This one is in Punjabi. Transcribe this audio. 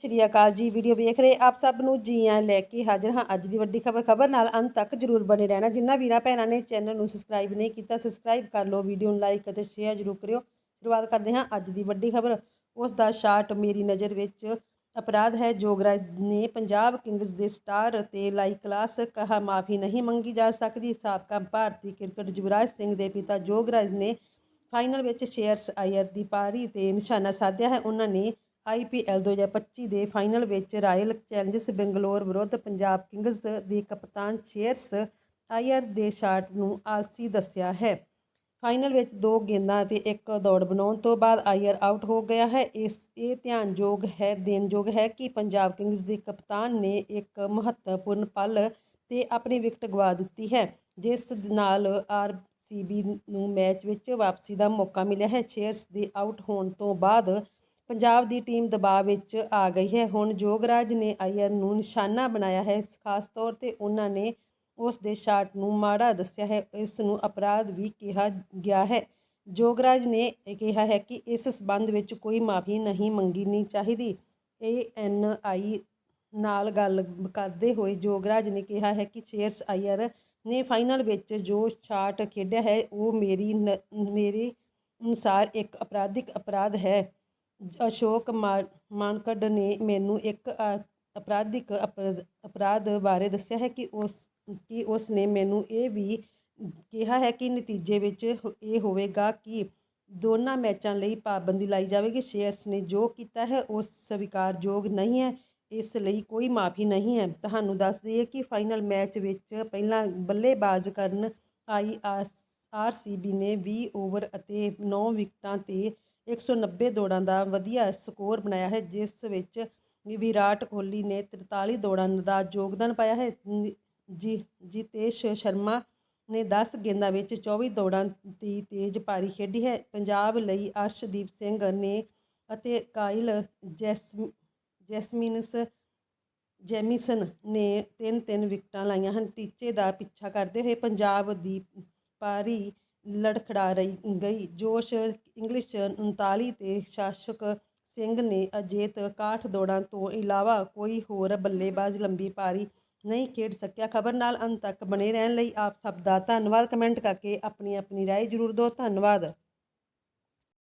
ਸ਼੍ਰੀ ਅਕਾਲ ਜੀ, ਵੀਡੀਓ ਵੇਖ ਰਹੇ ਆਪ ਸਭ ਨੂੰ ਜੀ ਆਇਆਂ ਲੈ ਕੇ ਹਾਜ਼ਰ ਹਾਂ ਅੱਜ ਦੀ ਵੱਡੀ ਖਬਰ ਖਬਰ ਨਾਲ ਅੰਤ ਤੱਕ ਜਰੂਰ ਬਣੇ ਰਹਿਣਾ। ਜਿੰਨਾ ਵੀਰਾਂ ਭੈਣਾਂ ਨੇ ਚੈਨਲ ਨੂੰ ਸਬਸਕ੍ਰਾਈਬ ਨਹੀਂ ਕੀਤਾ, ਸਬਸਕ੍ਰਾਈਬ ਕਰ ਲਓ, ਵੀਡੀਓ ਨੂੰ ਲਾਈਕ ਅਤੇ ਸ਼ੇਅਰ ਜਰੂਰ ਕਰਿਓ। ਸ਼ੁਰੂਆਤ ਕਰਦੇ ਹਾਂ ਅੱਜ ਦੀ ਵੱਡੀ ਖਬਰ। ਉਸ ਦਾ ਸ਼ਾਟ ਮੇਰੀ ਨਜ਼ਰ ਵਿੱਚ ਅਪਰਾਧ ਹੈ। ਜੋਗਰਾਜ ਨੇ ਪੰਜਾਬ ਕਿੰਗਸ ਦੇ ਸਟਾਰ ਤੇ ਲਾਈ ਕਲਾਸ, ਕਹਾ ਮਾਫੀ ਨਹੀਂ ਮੰਗੀ ਜਾ ਸਕਦੀ। ਸਾਬਕਾ ਭਾਰਤੀ ਕ੍ਰਿਕਟ ਯੁਵਰਾਜ ਸਿੰਘ ਦੇ ਪਿਤਾ ਜੋਗਰਾਜ ਨੇ ਫਾਈਨਲ ਵਿੱਚ ਸ਼ੇਅਰਸ ਆਇਰ ਦੀ ਪਾਰੀ ਤੇ ਨਿਸ਼ਾਨਾ ਸਾਧਿਆ ਹੈ। ਉਹਨਾਂ ਨੇ ਆਈਪੀਐਲ 2025 ਦੇ ਫਾਈਨਲ ਵਿੱਚ ਰਾਇਲ ਚੈਲੰਜਰਸ ਬੰਗਲੌਰ ਵਿਰੁੱਧ ਪੰਜਾਬ ਕਿੰਗਸ ਦੇ ਕਪਤਾਨ ਸ਼ੇਅਰਸ ਆਇਰ ਦੇ ਸ਼ਾਟ ਨੂੰ ਆਲਸੀ ਦੱਸਿਆ ਹੈ। ਫਾਈਨਲ ਵਿੱਚ ਦੋ ਗੇਂਦਾਂ ਅਤੇ ਇੱਕ ਦੌੜ ਬਣਾਉਣ ਤੋਂ ਬਾਅਦ ਆਇਰ ਆਊਟ ਹੋ ਗਿਆ ਹੈ। ਇਸ, ਇਹ ਧਿਆਨਯੋਗ ਹੈ, ਦੇਣਯੋਗ ਹੈ ਕਿ ਪੰਜਾਬ ਕਿੰਗਸ ਦੇ ਕਪਤਾਨ ਨੇ ਇੱਕ ਮਹੱਤਵਪੂਰਨ ਪਲ ਤੇ ਆਪਣੀ ਵਿਕਟ ਗਵਾ ਦਿੱਤੀ ਹੈ, ਜਿਸ ਨਾਲ ਆਰਸੀਬੀ ਨੂੰ ਮੈਚ ਵਿੱਚ ਵਾਪਸੀ ਦਾ ਮੌਕਾ ਮਿਲਿਆ ਹੈ। ਸ਼ੇਅਰਸ ਦੇ ਆਊਟ ਹੋਣ ਤੋਂ ਬਾਅਦ ਪੰਜਾਬ ਦੀ ਟੀਮ ਦਬਾਅ ਵਿੱਚ ਆ ਗਈ ਹੈ। ਹੁਣ ਜੋਗਰਾਜ ਨੇ ਆਇਰ ਨੂੰ ਨਿਸ਼ਾਨਾ ਬਣਾਇਆ ਹੈ। ਖਾਸ ਤੌਰ ਤੇ ਉਹਨਾਂ ਨੇ ਉਸ ਦੇ ਸ਼ਾਟ ਨੂੰ ਮਾੜਾ ਦੱਸਿਆ ਹੈ। ਇਸ ਨੂੰ ਅਪਰਾਧ ਵੀ ਕਿਹਾ ਗਿਆ ਹੈ। ਜੋਗਰਾਜ ਨੇ ਕਿਹਾ ਹੈ ਕਿ ਇਸ ਸਬੰਧ ਵਿੱਚ ਕੋਈ ਮਾਫੀ ਨਹੀਂ ਮੰਗਣੀ ਚਾਹੀਦੀ। ਏ ਐਨ ਆਈ ਨਾਲ ਗੱਲ ਕਰਦੇ ਹੋਏ ਜੋਗਰਾਜ ਨੇ ਕਿਹਾ ਹੈ ਕਿ ਸ਼ੇਰਸ ਆਇਰ ਨੇ ਫਾਈਨਲ ਵਿੱਚ ਜੋ ਸ਼ਾਟ ਖੇਡਿਆ ਹੈ, ਉਹ ਮੇਰੀ ਨ- ਮੇਰੇ ਅਨੁਸਾਰ ਇੱਕ ਅਪਰਾਧਿਕ ਅਪਰਾਧ ਹੈ। ਅਸ਼ੋਕ ਮਾ- ਮਾਨਕਡ ਨੇ ਮੈਨੂੰ ਇੱਕ ਅ- ਅਪਰਾਧਿਕ ਅਪਰਾਧ ਅਪਰਾਧ ਬਾਰੇ ਦੱਸਿਆ ਹੈ ਕਿ ਉਸ ਕਿ ਉਸ ਨੇ ਮੈਨੂੰ ਇਹ ਵੀ ਕਿਹਾ ਹੈ ਕਿ ਨਤੀਜੇ ਵਿੱਚ ਇਹ ਹੋਵੇਗਾ ਕਿ ਦੋਨਾਂ ਮੈਚਾਂ ਲਈ ਪਾਬੰਦੀ ਲਾਈ ਜਾਵੇਗੀ। ਸ਼ੇਅਰਸ ਨੇ ਜੋ ਕੀਤਾ ਹੈ, ਉਹ ਸਵੀਕਾਰਯੋਗ ਨਹੀਂ ਹੈ। ਇਸ ਲਈ ਕੋਈ ਮਾਫੀ ਨਹੀਂ ਹੈ। ਤੁਹਾਨੂੰ ਦੱਸ ਦਈਏ ਕਿ ਫਾਈਨਲ ਮੈਚ ਵਿੱਚ ਪਹਿਲਾਂ ਬੱਲੇਬਾਜ਼ ਕਰਨ ਆਈ ਆਰਸੀਬੀ ਨੇ 20 ਓਵਰ ਅਤੇ 9 ਵਿਕਟਾਂ ਤੇ 190 ਦੌੜਾਂ ਦਾ ਵਧੀਆ ਸਕੋਰ ਬਣਾਇਆ ਹੈ, ਜਿਸ ਵਿੱਚ ਵਿਰਾਟ ਕੋਹਲੀ ਨੇ 43 ਦੌੜਾਂ ਦਾ ਯੋਗਦਾਨ ਪਾਇਆ ਹੈ। ਨ- ਜੀ, ਜਿਤੇਸ਼ ਸ਼ਰਮਾ ਨੇ 10 ਗੇਂਦਾਂ ਵਿੱਚ 24 ਦੌੜਾਂ ਦੀ ਤੇਜ਼ ਪਾਰੀ ਖੇਡੀ ਹੈ। ਪੰਜਾਬ ਲਈ ਅਰਸ਼ਦੀਪ ਸਿੰਘ ਨੇ ਅਤੇ ਕਾਇਲ ਜੈਸਮ, ਜੈਸਮਿਨਸ, ਜੈਮਿਸਨ ਨੇ ਤਿੰਨ ਤਿੰਨ ਵਿਕਟਾਂ ਲਾਈਆਂ ਹਨ। ਟੀਚੇ ਦਾ ਪਿੱਛਾ ਕਰਦੇ ਹੋਏ ਪੰਜਾਬ ਦੀ ਪਾਰੀ ਲੜਖੜਾ ਰਹੀ ਗਈ। ਜੋਸ਼ ਇੰਗਲਿਸ਼ 39 ਤੇ ਸ਼ਾਸਕ ਸਿੰਘ ਨੇ ਅਜੇਤ 61 ਦੌੜਾਂ ਤੋਂ ਇਲਾਵਾ ਕੋਈ ਹੋਰ ਬੱਲੇਬਾਜ਼ ਲੰਬੀ ਪਾਰੀ ਨਹੀਂ ਖੇਡ ਸਕਿਆ। ਖਬਰ ਨਾਲ ਅੰਤ ਤੱਕ ਬਣੇ ਰਹਿਣ ਲਈ ਆਪ ਸਭ ਦਾ ਧੰਨਵਾਦ। ਕਮੈਂਟ ਕਰਕੇ ਆਪਣੀ ਆਪਣੀ ਰਾਏ ਜ਼ਰੂਰ ਦਿਓ। ਧੰਨਵਾਦ।